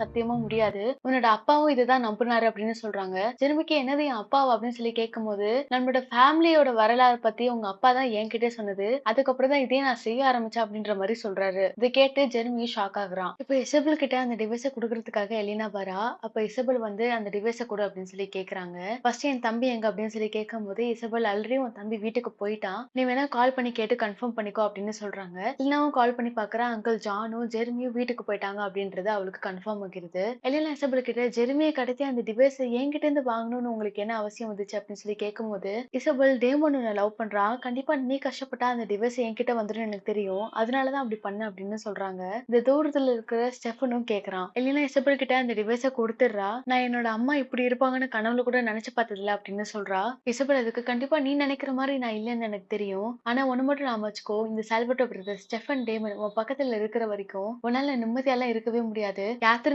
சத்தியமா முடியாது. உன்னோட அப்பாவும் இதுதான் நம்புனாரு அப்படின்னு சொல்றாங்க. ஜெர்மிக்கு என்னது என் அப்பாவா அப்படின்னு சொல்லி கேட்கும்போது நம்மளோட ஃபேமிலியோட வரலாறு பத்தி உங்க அப்பா தான் என்கிட்ட சொன்னது. அதுக்கப்புறம் தான் இதே நான் செய்ய ஆரம்பிச்சேன் அப்படின்ற மாதிரி சொல்றாரு. இதை கேட்டு ஜெர்மி ஷாக் ஆகுறான் இப்ப இசபெல் கிட்ட அந்த டிவைஸை கொடுக்கறதுக்காக எலினா வரா? அப்ப இசபெல் வந்து அந்த டிவைஸை கொடு அப்படின்னு சொல்லி கேக்குறாங்க. ஃபர்ஸ்ட் என் தம்பி எங்க அப்படின்னு சொல்லி கேட்கும்போது இசபெல் ஆல்ரெடி உன் தம்பி வீட்டுக்கு போயிட்டான். நீ வேணா கால் பண்ணி கேட்டு கன்ஃபார்ம் பண்ணிக்கோ அப்படின்னு சொல்றாங்க. எலினாவும் கால் பண்ணி பாக்குறா அங்கிள் ஜானும் ஜெர்மியும் வீட்டுக்கு போயிட்டாங்க அப்படின்றது அவளுக்கு கன்ஃபார்ம் ஆரம்பிக்கிறது எலியல் இசபெல் கிட்ட ஜெருமியை கடத்தி அந்த டிவைஸ் என்கிட்ட இருந்து வாங்கணும்னு உங்களுக்கு என்ன அவசியம் வந்துச்சு அப்படின்னு சொல்லி கேட்கும்போது இசபெல் டேமன் உன்னை லவ் பண்றான் கண்டிப்பா நீ கஷ்டப்பட்டா அந்த டிவைஸ் என்கிட்ட வந்துடும் எனக்கு தெரியும். அதனாலதான் அப்படி பண்ண அப்படின்னு சொல்றாங்க. இந்த தூரத்துல இருக்கிற ஸ்டெஃபனும் கேக்குறான் எலினா இசபெல் கிட்ட அந்த டிவைஸை கொடுத்துடுறா. நான் என்னோட அம்மா இப்படி இருப்பாங்கன்னு கனவுல கூட நினைச்சு பார்த்ததில்ல அப்படின்னு சொல்றா. இசபெல் அதுக்கு கண்டிப்பா நீ நினைக்கிற மாதிரி நான் இல்லைன்னு எனக்கு தெரியும். ஆனா ஒண்ணு மட்டும் நாம வச்சுக்கோ. இந்த சால்வட்டோ பிரதர் ஸ்டெஃபன் டேமன் உன் பக்கத்துல இருக்கிற வரைக்கும் உன்னால நிம்மதியெல்லாம் இருக்கவே முடியாது. கேத்தரின்